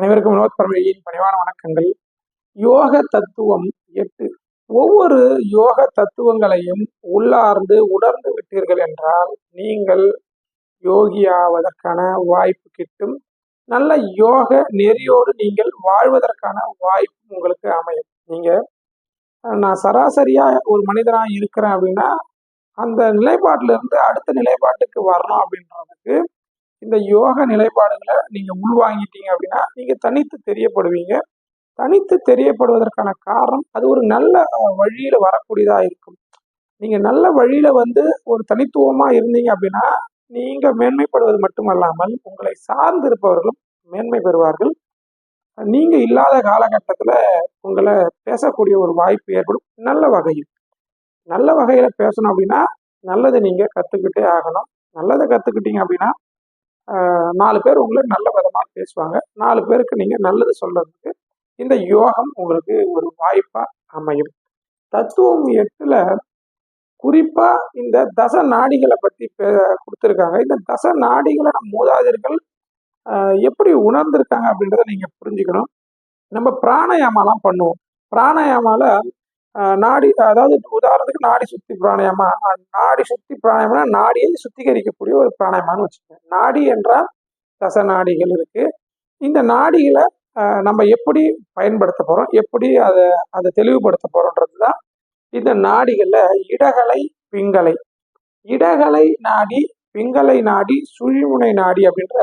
அனைவருக்கும் வினோத் பரமையின் பணிவான வணக்கங்கள். யோக தத்துவம் எட்டு. ஒவ்வொரு யோக தத்துவங்களையும் உள்ளார்ந்து உணர்ந்து விட்டீர்கள் என்றால் நீங்கள் யோகியாவதற்கான வாய்ப்பு கிட்டும். நல்ல யோக நெறியோடு நீங்கள் வாழ்வதற்கான வாய்ப்பு உங்களுக்கு அமையும். நீங்க நான் சராசரியா ஒரு மனிதனா இருக்கிறேன் அப்படின்னா அந்த நிலைப்பாட்டிலிருந்து அடுத்த நிலைப்பாட்டுக்கு வரணும் அப்படின்றதுக்கு இந்த யோக நிலைப்பாடுகளை நீங்க உள்வாங்கிட்டீங்க அப்படின்னா நீங்க தனித்து தெரியப்படுவீங்க. தனித்து தெரியப்படுவதற்கான காரணம் அது ஒரு நல்ல வழியில் வழியில வரக்கூடியதா இருக்கும். நீங்க நல்ல வழியில வந்து ஒரு தனித்துவமா இருந்தீங்க அப்படின்னா நீங்க மேன்மைப்படுவது மட்டுமல்லாமல் உங்களை சார்ந்து இருப்பவர்களும் மேன்மை பெறுவார்கள். நீங்க இல்லாத காலகட்டத்துல உங்களை பேசக்கூடிய ஒரு வாய்ப்பு ஏற்படும். நல்ல வகையில். நல்ல வகையில பேசணும் அப்படின்னா நல்லதை நீங்க கத்துக்கிட்டே ஆகணும். நல்லதை கத்துக்கிட்டீங்க அப்படின்னா நாலு பேர் உங்களை நல்ல விதமாக பேசுவாங்க. நாலு பேருக்கு நீங்கள் நல்லது சொல்கிறதுக்கு இந்த யோகம் உங்களுக்கு ஒரு வாய்ப்பாக அமையும். தத்துவம் எட்டில் குறிப்பாக இந்த தச நாடிகளை பற்றி பே- கொடுத்துருக்காங்க. இந்த தச நாடிகளை நம்ம மூதாதையர்கள் எப்படி உணர்ந்திருக்காங்க அப்படின்றத நீங்கள் புரிஞ்சுக்கணும். நம்ம பிராணாயாமலாம் பண்ணுவோம். பிராணாயாமால நாடி அதாவது உதாரணத்துக்கு நாடி சுத்தி பிராணயமா நாடி சுத்தி பிராணயம்னா நாடியை சுத்திகரிக்கக்கூடிய ஒரு பிராணாயாமான்னு வச்சுக்கோங்க. நாடி என்றால் தச நாடிகள் இருக்கு. இந்த நாடிகளை நம்ம எப்படி பயன்படுத்த போறோம் எப்படி அதை அதை தெளிவுபடுத்த போறோன்றது தான் இந்த நாடிகளில் இடகலை பிங்கலை. இடகலை நாடி பிங்கலை நாடி சுழிமுனை நாடி அப்படின்ற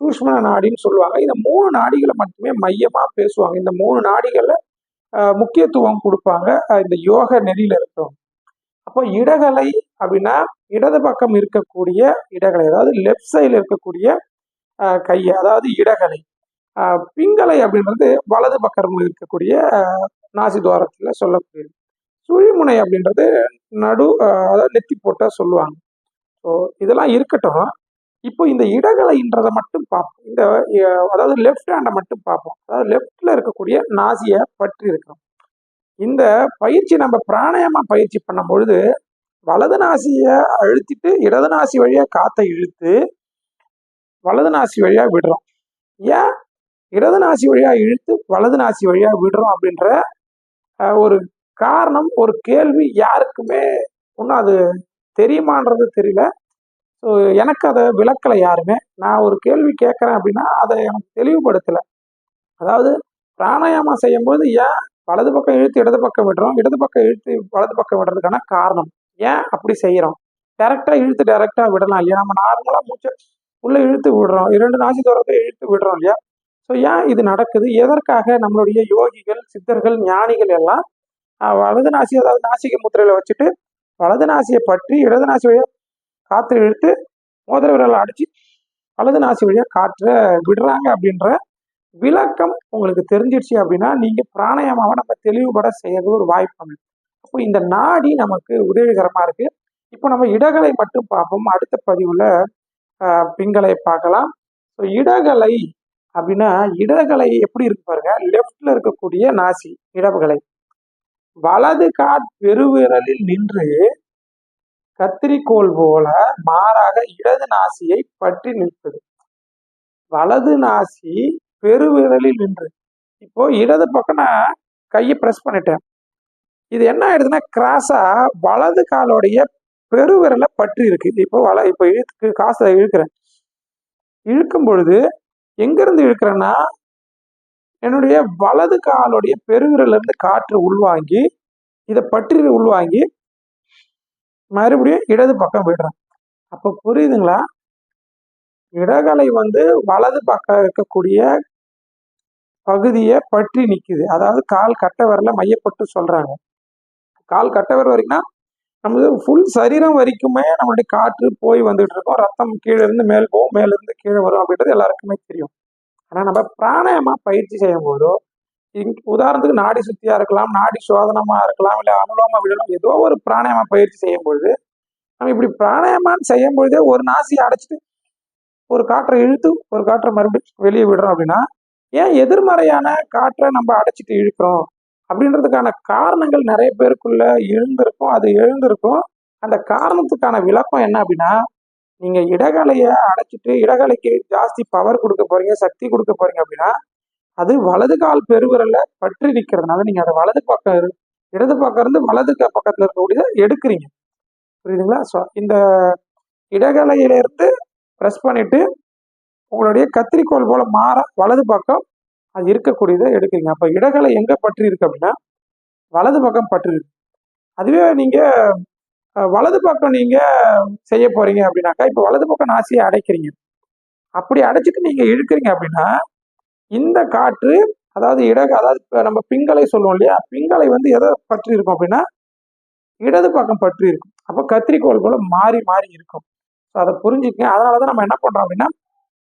சூஷ்மண நாடின்னு சொல்லுவாங்க. இந்த மூணு நாடிகளை மட்டுமே மையமாக பேசுவாங்க. இந்த மூணு நாடிகளில் முக்கியத்துவம் கொடுப்பாங்க. இந்த யோக நெறியில் இருக்கிறவங்க அப்போ இடகலை அப்படின்னா இடது பக்கம் இருக்கக்கூடிய இடகலை அதாவது லெஃப்ட் சைடில் இருக்கக்கூடிய கை அதாவது இடகலை. பிங்கலை அப்படின்றது வலது பக்கம் இருக்கக்கூடிய நாசி துவாரத்தில் சொல்லக்கூடியது. சுழிமுனை அப்படின்றது நடு அதாவது நெத்தி போட்டால் சொல்லுவாங்க. ஸோ இதெல்லாம் இருக்கட்டும். இப்போ இந்த இடகலைன்றதை மட்டும் பார்ப்போம். இந்த அதாவது லெஃப்ட் ஹேண்டை மட்டும் பார்ப்போம். அதாவது லெஃப்டில் இருக்கக்கூடிய நாசியை பற்றி இருக்கிறோம். இந்த பயிற்சி நம்ம பிராணாயமா பயிற்சி பண்ணும் பொழுது வலது நாசியை அழுத்திட்டு இடது நாசி வழியாக காற்றை இழுத்து வலது நாசி வழியாக விடுறோம். ஏன்? இடது நாசி வழியாக இழுத்து வலது நாசி வழியாக விடுறோம் அப்படின்ற ஒரு காரணம் ஒரு கேள்வி யாருக்குமே ஒன்றும் அது தெரியுமான்றது தெரியல. ஸோ எனக்கு அதை விளக்கலை யாருமே. நான் ஒரு கேள்வி கேட்குறேன் அப்படின்னா அதை எனக்கு தெளிவுபடுத்தலை. அதாவது பிராணாயாமம் செய்யும்போது ஏன் வலது பக்கம் இழுத்து இடது பக்கம் விடுறோம்? இடது பக்கம் இழுத்து வலது பக்கம் விடுறதுக்கான காரணம். ஏன் அப்படி செய்கிறோம் டேரெக்டாக இழுத்து டேரெக்டாக விடலாம் இல்லையா? நம்ம நார்மலாக மூச்சு உள்ளே இழுத்து விடுறோம். இரண்டு நாசி தூரத்தை இழுத்து விடுறோம் இல்லையா? ஸோ ஏன் இது நடக்குது? எதற்காக நம்மளுடைய யோகிகள் சித்தர்கள் ஞானிகள் எல்லாம் வலது நாசி அதாவது நாசிக முத்திரையில் வச்சுட்டு வலது நாசியை பற்றி இடது நாசி வழியாக காற்று இழுத்து மோதிர விரலை அடிச்சு வலது நாசி வழியாக காற்றை விடுறாங்க அப்படின்ற விளக்கம் உங்களுக்கு தெரிஞ்சிருச்சு அப்படின்னா நீங்க பிராணாயமாவை நம்ம தெளிவுபட செய்யறது ஒரு வாய்ப்பு அமையும் அப்போ இந்த நாடி நமக்கு உதவிகரமா இருக்கு. இப்போ நம்ம இடகலை மட்டும் பார்ப்போம். அடுத்த பதிவுல பிங்களை பார்க்கலாம். ஸோ இடகலை அப்படின்னா இடகலை எப்படி இருக்கு பாருங்க. லெஃப்ட்ல இருக்கக்கூடிய நாசி இடகலை வலது கால் பெருவிரலில் நின்று கத்திரிக்கோள் போல மாறாக இடது நாசியை பற்றி நிற்பது வலது நாசி பெருவிரலில் நின்று. இப்போ இடது பக்கம் நான் கையை ப்ரெஸ் பண்ணிட்டேன். இது என்ன ஆயிடுதுன்னா கிராஸா வலது காலோடைய பெருவிரலை பற்றி இருக்கு. இப்போ வல இப்போ இழுத்துக்கு காசை இழுக்கிறேன். இழுக்கும் பொழுது எங்கிருந்து இழுக்கிறேன்னா என்னுடைய வலது காலோடைய பெருவிரல்ல இருந்து காற்று உள்வாங்கி இதை பற்றி உள்வாங்கி மறுபடியும் இடது பக்கம் விடுறேன் அப்போ புரியுதுங்களா? இடகலை வந்து வலது பக்கம் இருக்கக்கூடிய பகுதியை பற்றி நிற்குது அதாவது கால் கட்டவரில் மையப்பட்டு சொல்கிறாங்க கால் கட்டை விரல் வரைக்கும்னா நமது ஃபுல் சரீரம் வரைக்குமே நம்மளுடைய காற்று போய் வந்துட்டு இருக்கோம். ரத்தம் கீழே இருந்து மேல் போகும். மேலேருந்து கீழே வரும் அப்படின்றது எல்லாருக்குமே தெரியும். ஆனால் நம்ம பிராணாயமாக பயிற்சி செய்யும் போதோ உதாரணத்துக்கு நாடி சுத்தியா இருக்கலாம் நாடி சோதனமா இருக்கலாம் இல்ல அனுலோம விடலாம் ஏதோ ஒரு பிராணாயாம பயிற்சி செய்யும் பொழுது நம்ம இப்படி பிராணாயமான்னு செய்யும் பொழுதே ஒரு நாசியை அடைச்சிட்டு ஒரு காற்றை இழுத்து ஒரு காற்றை மறுபடியும் வெளியே விடுறோம் அப்படின்னா ஏன் எதிர்மறையான காற்றை நம்ம அடைச்சிட்டு இழுக்கிறோம்? அப்படின்றதுக்கான காரணங்கள் நிறைய பேருக்குள்ள எழுந்திருக்கும் அது எழுந்திருக்கும். அந்த காரணத்துக்கான விளக்கம் என்ன அப்படின்னா நீங்க இடகலைய அடைச்சிட்டு இடகலைக்கு ஜாஸ்தி பவர் கொடுக்க போறீங்க சக்தி கொடுக்க போறீங்க அப்படின்னா அது வலது கால் பெருவிரல பற்றி நிற்கிறதுனால நீங்க அதை வலது பக்கம் இரு- இடது பக்கம் இருந்து வலது பக்கத்தில் பக்கத்துல இருக்கக்கூடியதை எடுக்கிறீங்க. புரியுதுங்களா? ஸோ இந்த இடகலையிலிருந்து ப்ரெஸ் பண்ணிட்டு உங்களுடைய கத்திரிக்கோல் போல மாற வலது பக்கம் அது இருக்கக்கூடியதை எடுக்கிறீங்க. அப்போ இடகலை எங்க பற்றி இருக்கு அப்படின்னா வலது பக்கம் பற்றி இருக்கு. அதுவே நீங்க வலது பக்கம் நீங்க செய்ய போறீங்க அப்படின்னாக்கா இப்போ வலது பக்கம் நாசியை அடைக்கிறீங்க. அப்படி அடைச்சிட்டு நீங்க இழுக்கிறீங்க அப்படின்னா இந்த காற்று அதாவது இட அதாவது நம்ம பிங்களை சொல்லுவோம் இல்லையா? பிங்களை வந்து எதை பற்றி இருக்கும் அப்படின்னா இடது பக்கம் பற்றி இருக்கும். அப்போ கத்திரிக்கோல் போல மாறி மாறி இருக்கும். ஸோ அதை புரிஞ்சுக்கங்க. அதனால தான் நம்ம என்ன பண்றோம் அப்படின்னா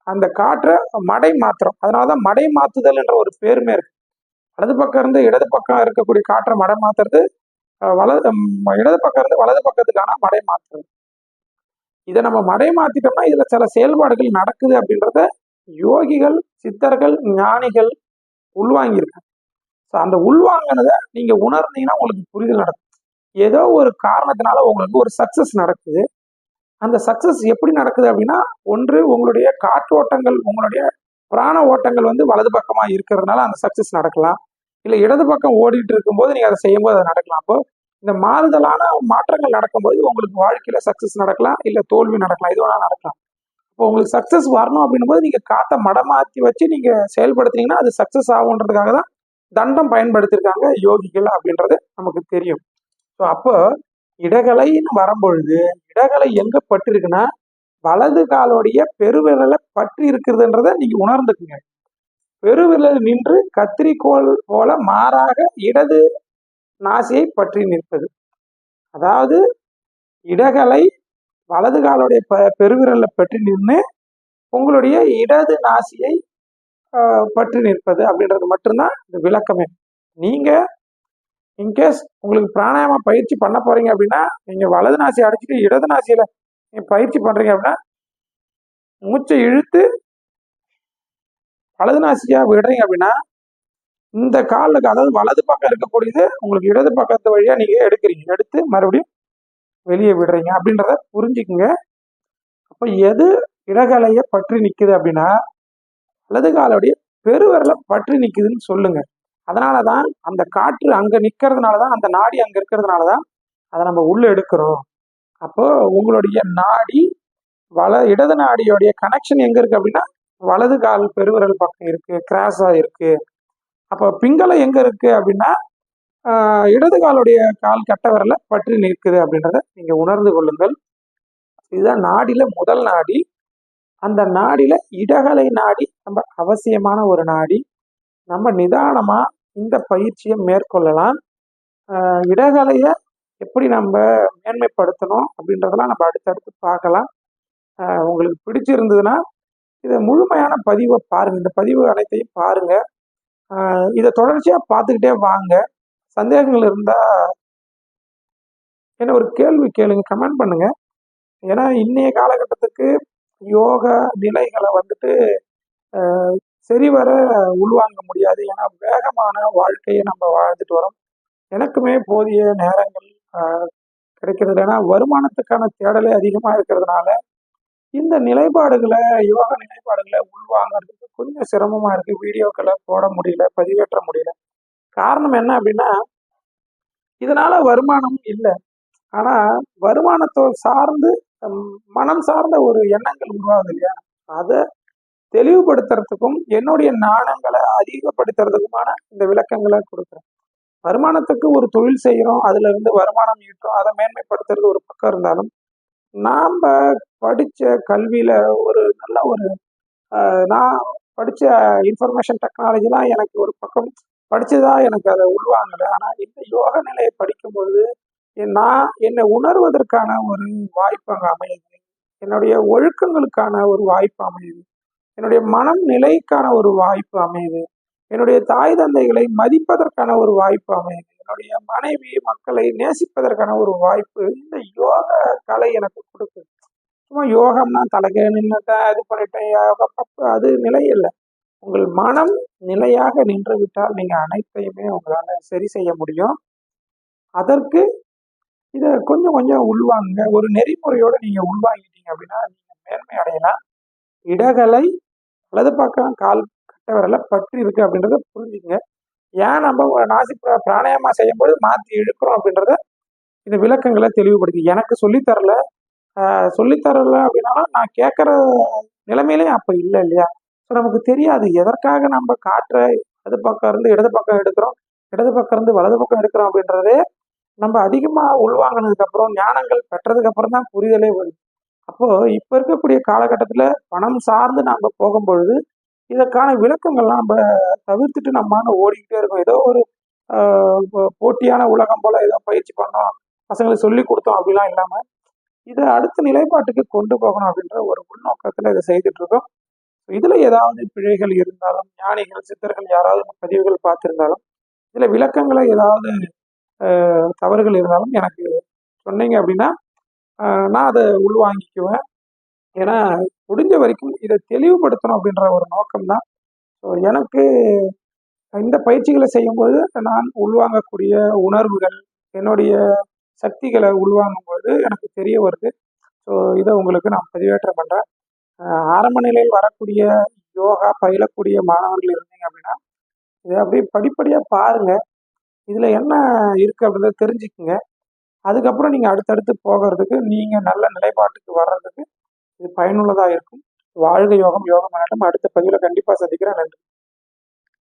அந்த காற்றை மடை மாத்துறோம். அதனால தான் மடை மாத்துதல் என்ற ஒரு பேருமே இருக்கு. வலது பக்கம் இருந்து இடது பக்கம் இருக்கக்கூடிய காற்றை மடை மாத்துறது வலது இடது பக்கம் இருந்து வலது பக்கத்துக்கான மடை மாத்துறது. இதை நம்ம மடை மாத்திட்டோம்னா இதுல சில செயல்பாடுகள் நடக்குது அப்படின்றத யோகிகள் சித்தர்கள் ஞானிகள் உள்வாங்கியிருக்காங்க. ஸோ அந்த உள்வாங்கினதை நீங்க உணர்ந்தீங்கன்னா உங்களுக்கு புரிதல் நடக்கும். ஏதோ ஒரு காரணத்தினால உங்களுக்கு ஒரு சக்ஸஸ் நடக்குது. அந்த சக்ஸஸ் எப்படி நடக்குது அப்படின்னா ஒன்று உங்களுடைய காற்றோட்டங்கள் உங்களுடைய பிராண ஓட்டங்கள் வந்து வலது பக்கமாக இருக்கிறதுனால அந்த சக்ஸஸ் நடக்கலாம். இல்லை இடது பக்கம் ஓடிட்டு இருக்கும்போது நீங்கள் அதை செய்யும்போது அது நடக்கலாம். அப்போ இந்த மாறுதலான மாற்றங்கள் நடக்கும்போது உங்களுக்கு வாழ்க்கையில் சக்ஸஸ் நடக்கலாம் இல்லை தோல்வி நடக்கலாம் இது வேணால் நடக்கலாம். இப்போ உங்களுக்கு சக்ஸஸ் வரணும் அப்படின்னும் போது நீங்க காற்றை மடமாத்தி வச்சு நீங்க செயல்படுத்தினீங்கன்னா அது சக்ஸஸ் ஆகுன்றதுக்காக தான் தண்டம் பயன்படுத்தியிருக்காங்க யோகிகள் அப்படின்றது நமக்கு தெரியும். ஸோ அப்போ இடகலைன்னு வரும்பொழுது இடகலை எங்க பட்டு வலது காலோடைய பெருவிரலை பற்றி இருக்கிறதுன்றத நீங்க உணர்ந்துக்குங்க. பெருவிரல் நின்று கத்திரிக்கோல் போல மாறாக இடது நாசியை பற்றி நிற்பது. அதாவது இடகலை வலது காலுடைய ப பெருவிரலை பற்றி நின்று உங்களுடைய இடது நாசியை பற்றி நிற்பது அப்படின்றது மட்டும்தான் இந்த விளக்கமே. நீங்க இன்கேஸ் உங்களுக்கு பிராணாயாம பயிற்சி பண்ண போறீங்க அப்படின்னா நீங்க வலது நாசி அடைச்சிட்டு இடது நாசியில நீங்க பயிற்சி பண்றீங்க அப்படின்னா மூச்சை இழுத்து வலது நாசியா விடுறீங்க அப்படின்னா இந்த காலுக்கு அதாவது வலது பக்கம் இருக்கக்கூடியது உங்களுக்கு இடது பக்கத்து வழியா நீங்க எடுக்கிறீங்க. எடுத்து மறுபடியும் வெளியே விடுறீங்க அப்படின்றத புரிஞ்சுக்குங்க. அப்போ எது இடகலைய பற்றி நிற்குது அப்படின்னா வலது காலுடைய பெருவரலை பற்றி நிற்குதுன்னு சொல்லுங்க. அதனாலதான் அந்த காற்று அங்கே நிற்கிறதுனால தான் அந்த நாடி அங்கே இருக்கிறதுனால தான் அதை நம்ம உள்ளே எடுக்கிறோம். அப்போ உங்களுடைய நாடி வல இடது நாடியோடைய கனெக்ஷன் எங்கே இருக்கு அப்படின்னா வலது கால் பெருவிரல் பக்கம் இருக்கு கிராஸாக இருக்கு அப்போ பிங்கலம் எங்கே இருக்கு அப்படின்னா இடது காலுடைய கால் கட்ட வரல பற்றி நிற்குது அப்படின்றத நீங்க உணர்ந்து கொள்ளுங்கள். இதுதான் நாடியில முதல் நாடி. அந்த நாடியில இடகலை நாடி ரொம்ப அவசியமான ஒரு நாடி. நம்ம நிதானமா இந்த பயிற்சியை மேற்கொள்ளலாம். இடகலையை இடகலைய எப்படி நம்ம மேன்மைப்படுத்தணும் அப்படின்றதெல்லாம் நம்ம அடுத்தடுத்து பார்க்கலாம். உங்களுக்கு பிடிச்சிருந்ததுன்னா இதை முழுமையான பதிவை பாருங்க. இந்த பதிவு அனைத்தையும் பாருங்க. இதை தொடர்ச்சியாக பார்த்துக்கிட்டே வாங்க. சந்தேகங்கள் இருந்தா என்ன ஒரு கேள்வி கேளுங்க கமெண்ட் பண்ணுங்க. ஏன்னா இன்னைய காலகட்டத்துக்கு யோக நிலைகளை வந்துட்டு சரிவர உள்வாங்க முடியாது. ஏன்னா வேகமான வாழ்க்கையை நம்ம வாழ்ந்துட்டு வரோம். எனக்குமே போதிய நேரங்கள் கிடைக்கிறது ஏன்னா வருமானத்துக்கான தேடலே அதிகமா இருக்கிறதுனால இந்த நிலைப்பாடுகளை யோக நிலைப்பாடுகளை உள்வாங்கிறதுக்கு கொஞ்சம் சிரமமா இருக்கு. வீடியோக்களை போட முடியல பதிவேற்ற முடியல. காரணம் என்ன அப்படின்னா இதனால வருமானம் இல்லை. ஆனா வருமானத்தை சார்ந்து மனம் சார்ந்த ஒரு எண்ணங்கள் உருவாகுது இல்லையா? அதை தெளிவுபடுத்துறதுக்கும் என்னுடைய நாணங்களை அதிகப்படுத்துறதுக்குமான இந்த விளக்கங்களை கொடுக்குறேன். வருமானத்துக்கு ஒரு தொழில் செய்கிறோம் அதுல இருந்து வருமானம் ஈட்டுறோம் அதை மேன்மைப்படுத்துறது ஒரு பக்கம் இருந்தாலும் நாம் படிச்ச கல்வியில ஒரு நல்ல ஒரு நான் படிச்ச இன்ஃபர்மேஷன் டெக்னாலஜிலாம் எனக்கு ஒரு பக்கம் படிச்சதா எனக்கு அதை உள்வாங்கல. ஆனா இந்த யோக நிலையை படிக்கும்போது நான் என்னை உணர்வதற்கான ஒரு வாய்ப்பு அங்கே அமையுது. என்னுடைய ஒழுக்கங்களுக்கான ஒரு வாய்ப்பு அமையுது. என்னுடைய மனம் நிலைக்கான ஒரு வாய்ப்பு அமையுது. என்னுடைய தாய் தந்தைகளை மதிப்பதற்கான ஒரு வாய்ப்பு அமையுது. என்னுடைய மனைவி மக்களை நேசிப்பதற்கான ஒரு வாய்ப்பு இந்த யோக கலை எனக்கு கொடுக்குது. சும்மா யோகம்னா தலைக்கு நின்றுட்டேன் இது பண்ணிட்டேன் யோகம் அது நிலை இல்லை. உங்கள் மனம் நிலையாக நின்று விட்டால் அனைத்தையுமே உங்களால் சரி செய்ய முடியும். அதற்கு இதை கொஞ்சம் கொஞ்சம் உள்வாங்க ஒரு நெறிமுறையோடு நீங்கள் உள்வாங்கிட்டீங்க அப்படின்னா நீங்கள் மேன்மை அடையலாம். இடகலை வலது பக்கம் கால் வரல பற்றி இருக்கு அப்படின்றத புரிஞ்சுங்க ஏன் நம்ம நாசி பிராணாயமா செய்யும்போது மாற்றி இழுக்கிறோம் அப்படின்றத இந்த விளக்கங்களை தெளிவுபடுத்தி. எனக்கு சொல்லித்தரல. சொல்லித்தரல அப்படின்னாலும் நான் கேட்குற நிலைமையிலேயே அப்போ இல்லை இல்லையா? ஸோ நமக்கு தெரியாது. எதற்காக நம்ம காற்றை அது பக்கம் இருந்து இடது பக்கம் எடுக்கிறோம்? இடது பக்கம் இருந்து வலது பக்கம் எடுக்கிறோம் அப்படின்றதே நம்ம அதிகமாக உள்வாங்கினதுக்கப்புறம் ஞானங்கள் பெற்றதுக்கப்புறம் தான் புரிதலே வருது. அப்போது இப்போ இருக்கக்கூடிய காலகட்டத்தில் பணம் சார்ந்து நாம் போகும்பொழுது இதற்கான விளக்கங்கள்லாம் நம்ம தவிர்த்துட்டு நம்ம ஓடிக்கிட்டே இருக்கோம். ஏதோ ஒரு போட்டியான உலகம் போல் ஏதோ பயிற்சி பண்ணோம். பசங்களுக்கு சொல்லி கொடுத்தோம் அப்படிலாம் இல்லாமல் இதை அடுத்த நிலைப்பாட்டுக்கு கொண்டு போகணும் அப்படின்ற ஒரு உள்நோக்கத்தில் இதை செய்துட்டு இருக்கோம். இதுல ஏதாவது பிழைகள் இருந்தாலும் ஞானிகள் சித்தர்கள் யாராவது பதிவுகள் பார்த்திருந்தாலும் இதுல விளக்கங்களை ஏதாவது தவறுகள் இருந்தாலும் எனக்கு சொன்னீங்க அப்படின்னா நான் அதை உள்வாங்கிக்குவேன். ஏன்னா முடிஞ்ச வரைக்கும் இதை தெளிவுபடுத்தணும் அப்படின்ற ஒரு நோக்கம் தான் ஸோ எனக்கு இந்த பயிற்சிகளை செய்யும்போது நான் உள்வாங்கக்கூடிய உணர்வுகள் என்னுடைய சக்திகளை உள்வாங்கும்போது எனக்கு தெரிய வருது. ஸோ இதை உங்களுக்கு நான் பதிவேற்றம் பண்ணுறேன் ஆரம்ப நிலையில் வரக்கூடிய யோகா பயிலக்கூடிய மாணவர்கள் இருந்தீங்க அப்படின்னா இதை அப்படியே படிப்படியாக பாருங்கள் இதில் என்ன இருக்குது அப்படின்றத தெரிஞ்சுக்குங்க. அதுக்கப்புறம் நீங்கள் அடுத்தடுத்து போகிறதுக்கு நீங்கள் நல்ல நிலைப்பாட்டுக்கு வர்றதுக்கு இது பயனுள்ளதாக இருக்கும். வாழ்க யோகம் யோகம் ஆகட்டும் அடுத்த பதிவில் கண்டிப்பாக சந்திக்கிறேன். நன்றி.